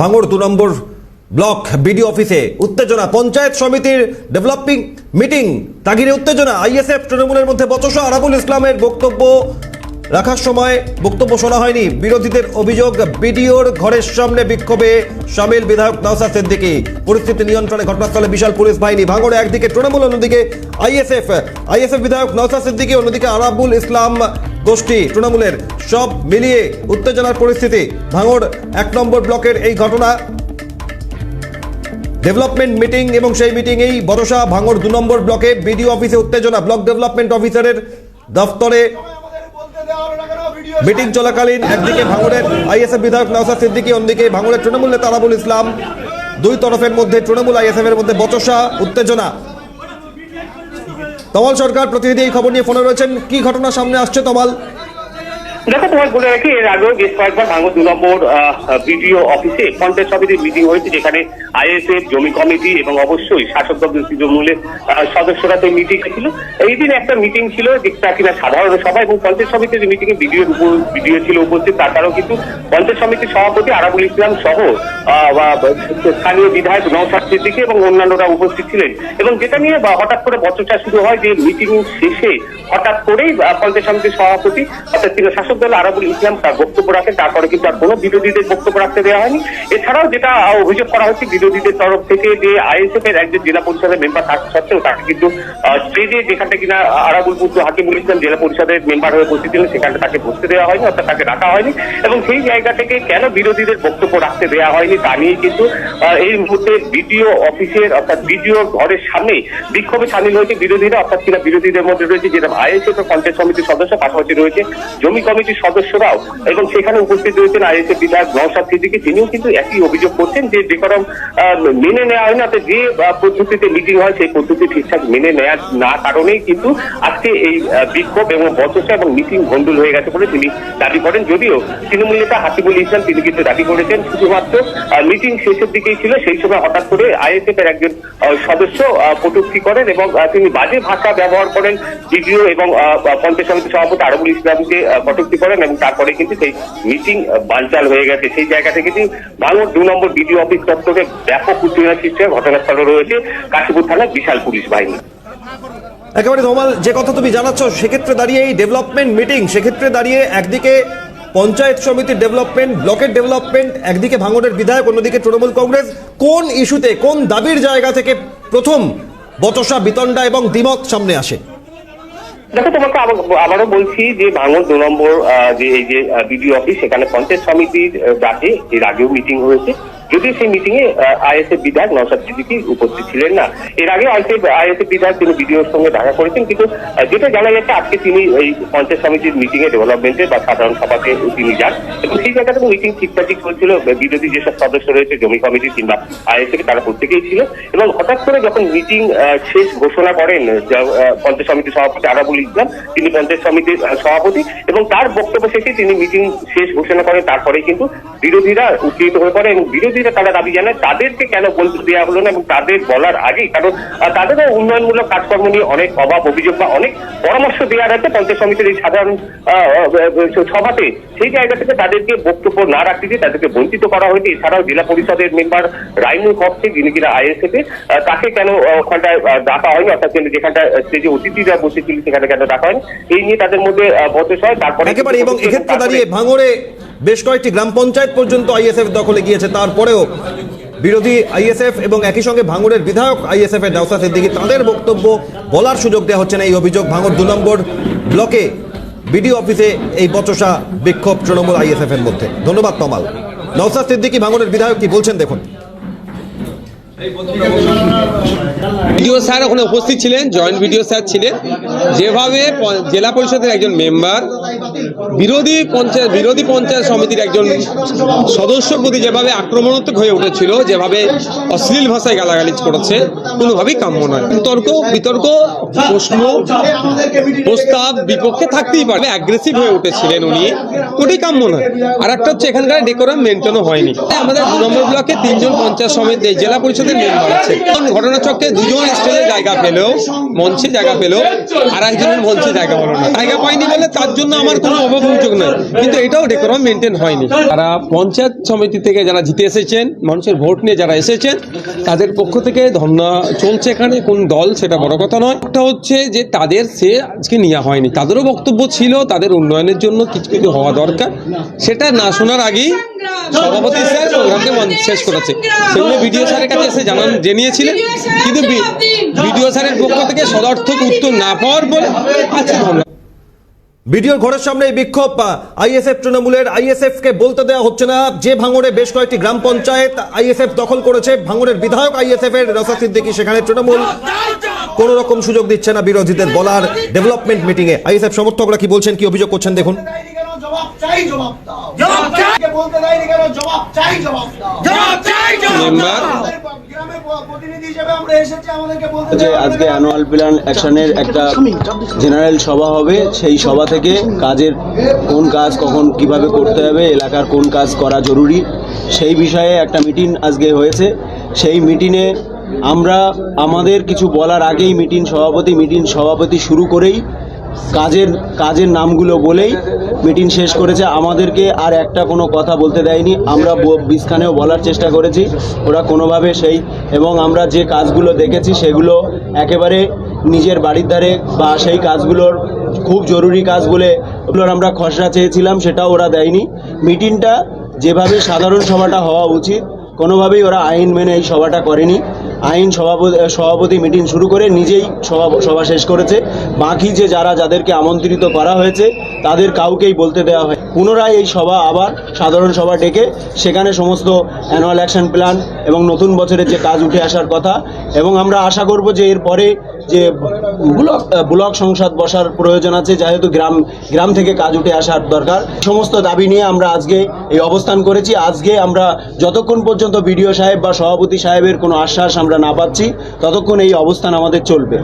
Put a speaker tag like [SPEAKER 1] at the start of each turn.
[SPEAKER 1] ভাঙড় দু নম্বর block BD অফিসে উত্তেজনা। পঞ্চায়েত সমিতির ডেভেলপিং মিটিং তাগিরে উত্তেজনা। আইএসএফ তৃণমূলের মধ্যে বচসা। আরাবুল ইসলামের বক্তব্য রাখার সময় বক্তব্য শোনা হয়নি। বিরোধীদের অভিযোগ, বিডিওর ঘরের সামনে বিক্ষোভে সামিল বিধায়ক নওসাদ সিদ্দিকী। পরিস্থিতি নিয়ন্ত্রণে ঘটনাস্থলে বিশাল পুলিশ বাহিনী। ভাঙড়ে একদিকে তৃণমূল, অন্যদিকে আইএসএফ। আইএসএফ বিধায়ক নওসাদ সিদ্দিকী, অন্যদিকে আরাবুল ইসলাম গোষ্ঠী তৃণমূলের সব মিলিয়ে উত্তেজনার পরিস্থিতি। ভাঙড় এক নম্বর ব্লকের এই ঘটনা। ডেভেলপমেন্ট মিটিং এবং সেই মিটিংয়েই বরসা ভাঙড় দু নম্বর ব্লকে বিডিও অফিসে উত্তেজনা। ব্লক ডেভেলপমেন্ট অফিসারের দফতরে মিটিং চলাকালীন একদিকে ভাঙড়ের আইএসএফ বিধায়ক নওসাদ সিদ্দিকী, অন্যদিকে ভাঙড়ের তৃণমূল নেতা আরাবুল ইসলাম। দুই তরফের মধ্যে তৃণমূল আইএসএফ এর মধ্যে বচসা, উত্তেজনা। তমাল সরকার প্রতিনিধি এই খবর নিয়ে ফোনে রয়েছেন। কি ঘটনা সামনে আসছে তমাল
[SPEAKER 2] দেখো, তোমার বলে রাখি, এর আগেও বেশ কয়েকবার ভাঙর দু নম্বর বিডিও অফিসে পঞ্চায়েত সমিতির মিটিং হয়েছে, যেখানে আইএসএফ, জমি কমিটি এবং অবশ্যই শাসক দল তৃণমূলের সদস্যরা তো মিটিং ছিল। এই দিন একটা মিটিং ছিল, যেটা কিনা সাধারণ সভা এবং পঞ্চায়েত সমিতির মিটিং এ উপর বিডিও ছিল উপস্থিত তাছাড়াও কিন্তু পঞ্চায়েত সমিতির সভাপতি আরাবুল ইসলাম সহ স্থানীয় বিধায়ক নৌসাদ সিদ্দিকী এবং অন্যান্যরা উপস্থিত ছিলেন। এবং যেটা নিয়ে হঠাৎ করে বচসা শুরু হয় যে মিটিং শেষে হঠাৎ করেই পঞ্চায়েত সমিতির সভাপতি, অর্থাৎ তিনি শাসক দল আরাবুল ইসলাম তার বক্তব্য রাখেন তারপরে কিন্তু আর কোনো বিরোধীদের বক্তব্য রাখতে দেওয়া হয়নি। এছাড়াও যেটা অভিযোগ করা হচ্ছে, বিরোধীদের তরফ থেকে যে আইএসএফ এর একজন জেলা পরিষদের মেম্বার থাকা সত্ত্বেও তাকে কিন্তু স্টেজে যেখানটা কিনা আরাবুল পুত্র হাকিমুল ইসলাম জেলা পরিষদের মেম্বার হয়ে উপস্থিত ছিলেন, সেখানটা তাকে বসতে দেওয়া হয়নি, অর্থাৎ তাকে রাখা হয়নি। এবং সেই জায়গা থেকে কেন বিরোধীদের বক্তব্য রাখতে দেওয়া হয়নি তা নিয়ে কিন্তু এই মুহূর্তে বিডিও অফিসের, অর্থাৎ বিডিও ঘরের সামনে বিক্ষোভে সামিল হয়েছে বিরোধীরা, অর্থাৎ কিনা বিরোধীদের মধ্যে রয়েছে যেটা আইএসএফ পঞ্চায়েত সমিতির সদস্য, পাশাপাশি রয়েছে জমি কমিটির সদস্যরাও এবং সেখানে উপস্থিত রয়েছেন আইএসএফ বিধায়ক নওশাদ সিদ্দিকী তিনিও কিন্তু একই অভিযোগ করছেন যে আহ, মেনে নেওয়া হয় না যে পদ্ধতিতে মিটিং হয় সেই পদ্ধতি ঠিকঠাক মেনে নেওয়া না কারণেই কিন্তু আজকে এই বিক্ষোভ এবং বচসা এবং মিটিং ভণ্ডুল হয়ে গেছে বলে তিনি দাবি করেন। যদিও তৃণমূল নেতা হাসিবুল ইসলাম তিনি কিন্তু দাবি করেছেন শুধুমাত্র মিটিং শেষের দিকেই ছিল সেই সময় হঠাৎ করে আইএসএফ এর একজন সদস্য কটূক্তি করেন এবং তিনি বাজে ভাষা ব্যবহার করেন। বিডিও এবং পঞ্চায়েত সমিতির সভাপতি আরবুল ইসলামকে আহ, কটূক্তি করেন এবং তারপরে কিন্তু সেই মিটিং বানচাল হয়ে গেছে। সেই জায়গা থেকে কিন্তু ভাঙর দু নম্বর বিডিও অফিস দপ্তরে ব্যাপক উত্তেজনা সৃষ্টি হয়, ঘটনাস্থলে রয়েছে কাশীপুর থানার বিশাল পুলিশ বাহিনী।
[SPEAKER 1] একেবারে নর্মাল যে কথা তুমি জানাচ্ছ, সেক্ষেত্রে দাঁড়িয়ে এই ডেভেলপমেন্ট মিটিং সেক্ষেত্রে দাঁড়িয়ে একদিকে পঞ্চায়েত সমিতির ডেভেলপমেন্ট ব্লকের ডেভেলপমেন্ট একদিকে ভাঙনের বিধায়ক, অন্যদিকে তৃণমূল কংগ্রেস। কোন ইস্যুতে, কোন দাবির জায়গা থেকে প্রথম বচসা বিতণ্ডা এবং দ্বিমত সামনে আসে?
[SPEAKER 2] দেখো, তোমাকে আবার- আবারও বলছি যে ভাঙর দু নম্বর যে এই যে বিডিও অফিস, সেখানে পঞ্চায়েত সমিতির ডাকে এর আগেও মিটিং হয়েছে। যদিও সেই মিটিং এ আইএসএফ বিধায়ক নওশাদ সিদ্দিকী উপস্থিত ছিলেন না, এর আগে আইএসএফ আইএসএফ বিধায়ক তিনি বিডিওর সঙ্গে দেখা করেছেন, কিন্তু যেটা জানা যাচ্ছে আজকে তিনি এই পঞ্চায়েত সমিতির মিটিং এ ডেভেলপমেন্টে বা সাধারণ সভাতে তিনি যান। এবং সেই জায়গাতে মিটিং ঠিকঠাকই চলছিল, বিরোধী যেসব সদস্য রয়েছে, জমি কমিটি কিংবা আইএসএফ তারা প্রত্যেকেই ছিল। এবং হঠাৎ করে যখন মিটিং শেষ ঘোষণা করেন পঞ্চায়েত সমিতির সভাপতি আরাবুল ইসলাম, তিনি পঞ্চায়েত সমিতির সভাপতি এবং তার বক্তব্য শেষে তিনি মিটিং শেষ ঘোষণা করেন তারপরে কিন্তু বিরোধীরা উত্তেজিত হয়ে পড়ে এবং বিরোধীরা তারা দাবি জানায় তাদেরকে কেন বলতে দেওয়া হলো না এবং তাদের বলার আগেই কারণ তাদেরও উন্নয়নমূলক কাজকর্ম নিয়ে অনেক অভাব অভিযোগ বা অনেক পরামর্শ দেওয়ার আছে পঞ্চায়েত সমিতির এই সাধারণ সভাতে। সেই জায়গা থেকে তাদেরকে বক্তব্য না রাখতে দিয়ে তাদেরকে বঞ্চিত করা হয়েছে। এছাড়াও জেলা পরিষদের মেম্বার রাইমুল হককে যিনি কিনা আইএসএফ এ তাকে কেন ওখানটায় ডাকা হয়নি অর্থাৎ কেন যেখানটা স্টেজে অতিথিরা বসেছিল সেখানে কেন ডাকা হয়নি? এই নিয়ে তাদের মধ্যে বচস হয়। তারপরে
[SPEAKER 1] একেবারে এবং এক্ষেত্রে
[SPEAKER 2] তারপরে-
[SPEAKER 1] দাঁড়িয়ে ভাঙড়ে বেশ কয়েকটি গ্রাম পঞ্চায়েত পর্যন্ত আইএসএফ দখলে গিয়েছে। তারপরেও বিরোধী আইএসএফ এবং একই সঙ্গে ভাঙড়ের বিধায়ক আইএসএফ এর নওসাদ সিদ্দিকী তাদের বক্তব্য বলার সুযোগ দেওয়া হচ্ছে না। এই অভিযোগ ভাঙড় দু নম্বর ব্লকে বিডিও অফিসে এই বচসা বিক্ষোভ তৃণমূল আইএসএফ এর মধ্যে। ধন্যবাদ তমাল। নওসাদ সিদ্দিকী ভাঙড়ের বিধায়ক কি বলছেন দেখুন।
[SPEAKER 3] ভিডিও স্যার ওখানে উপস্থিত ছিলেন, জয়েন্ট ভিডিও স্যার ছিলেন। যেভাবে জেলা পরিষদের একজন মেম্বার বিরোধী পঞ্চায়েত বিরোধী পঞ্চায়েত সমিতির একজন সদস্য প্রতি যেভাবে আক্রমণাত্মক হয়ে উঠেছিল, যেভাবে অশ্লীল ভাষায় গালাগালি করেছে, কোনোভাবেই কাম্য নয়। তর্ক বিতর্ক, প্রশ্ন, প্রস্তাব বিপক্ষে থাকতেই পারবে অ্যাগ্রেসিভ হয়ে উঠেছিলেন উনি। ওটাই কাম্য নয়। আর একটা হচ্ছে, এখানকার ডেকোরাম মেনটেনও হয়নি। আমাদের দু নম্বর ব্লকে তিনজন পঞ্চায়েত সমিতি জেলা পরিষদের মেম্বার আছে ঘটনাচক্রে দুজন স্টেজে জায়গা পেলেও, মঞ্চে জায়গা পেলেও, আর একজনের মঞ্চে জায়গা হলো না। জায়গা পাইনি বলে তার জন্য আমার কোনো অব- অভিযোগ নয়। কিন্তু এটাও ডেকোরাম মেনটেন হয়নি। তারা পঞ্চায়েত সমিতি থেকে যারা জিতে এসেছেন, মানুষের ভোট নিয়ে যারা এসেছেন, তাদের পক্ষ থেকে ধর্ণা চলছে এখানে, কোন দল সেটা বড় কথা নয়। একটা হচ্ছে যে তাদের সে আজকে নেওয়া হয়নি। তাদেরও বক্তব্য ছিল, তাদের উন্নয়নের জন্য কিছু কিছু হওয়া দরকার। সেটা না শোনার আগেই সভাপতি স্যার প্রোগ্রামকে শেষ করেছে। সেগুলো বিডিও স্যারের কাছে এসে জানান, জানিয়েছিলেন। কিন্তু বিডিও স্যারের পক্ষ থেকে সদর্থক উত্তর না পাওয়ার বলে আজকে ধর্ণা
[SPEAKER 1] ভিডিওর ঘরের সামনে এই বিক্ষোভ আইএসএফ তৃণমূলের আইএসএফ কে বলতে দেওয়া হচ্ছে না যে ভাঙড়ে বেশ কয়েকটি গ্রাম পঞ্চায়েত আইএসএফ দখল করেছে ভাঙড়ের বিধায়ক আইএসএফ এর রসা সিদ্দিকী সেখানে তৃণমূল কোন রকম সুযোগ দিচ্ছে না বিরোধীদের বলার ডেভেলপমেন্ট মিটিং এ আইএসএফ সমর্থকরা কি বলছেন কি অভিযোগ করছেন দেখুন
[SPEAKER 4] জবাব চাই জবাব দাও প্রতিনিধি হিসেবে আমরা এসেছি আমাদেরকে বলতে
[SPEAKER 5] যে আজকে অ্যানুয়াল প্ল্যান অ্যাকশনের একটা জেনারেল সভা হবে। সেই সভা থেকে কাজের কোন কাজ কখন কীভাবে করতে হবে এলাকার কোন কাজ করা জরুরি সেই বিষয়ে একটা মিটিং আজকে হয়েছে। সেই মিটিংয়ে আমরা আমাদের কিছু বলার আগেই মিটিং সভাপতি মিটিং সভাপতি শুরু করেই কাজের কাজের নামগুলো বলেই মিটিং শেষ করেছে। আমাদেরকে আর একটা কোনো কথা বলতে দেয়নি। আমরা ব- বিস্কানেও বলার চেষ্টা করেছি। ওরা কোনোভাবে সেই, এবং আমরা যে কাজগুলো দেখেছি সেগুলো একেবারে নিজের বাড়ির ধারে বা সেই কাজগুলোর খুব জরুরি কাজ বলে ওগুলোর আমরা খসড়া চেয়েছিলাম, সেটাও ওরা দেয়নি। মিটিংটা যেভাবে সাধারণ সভাটা হওয়া উচিত, কোনোভাবেই ওরা আইন মেনে এই সভাটা করেনি। আইন সভাপতি সভাপতি মিটিং শুরু করে নিজেই সভা সভা শেষ করেছে। বাকি যে যারা, যাদেরকে আমন্ত্রিত করা হয়েছে, তাদের কাউকেই বলতে দেওয়া হয়। পুনরায় এই সভা আবার সাধারণ সভা ডেকে সেখানে সমস্ত অ্যানুয়াল অ্যাকশন প্ল্যান এবং নতুন বছরের যে কাজ উঠে আসার কথা এবং আমরা আশা করব যে এরপরে যে ব্লক ব্লক সংসদ বসার প্রয়োজন আছে, যেহেতু গ্রাম গ্রাম থেকে কাজ উঠে আসার দরকার। সমস্ত দাবি নিয়ে আমরা আজকে এই অবস্থান করেছি। আজকে আমরা যতক্ষণ পর্যন্ত বিডিও সাহেব বা সভাপতি সাহেবের কোনো আশ্বাস আমরা না পাচ্ছি, ততক্ষণ এই অবস্থান আমাদের চলবে।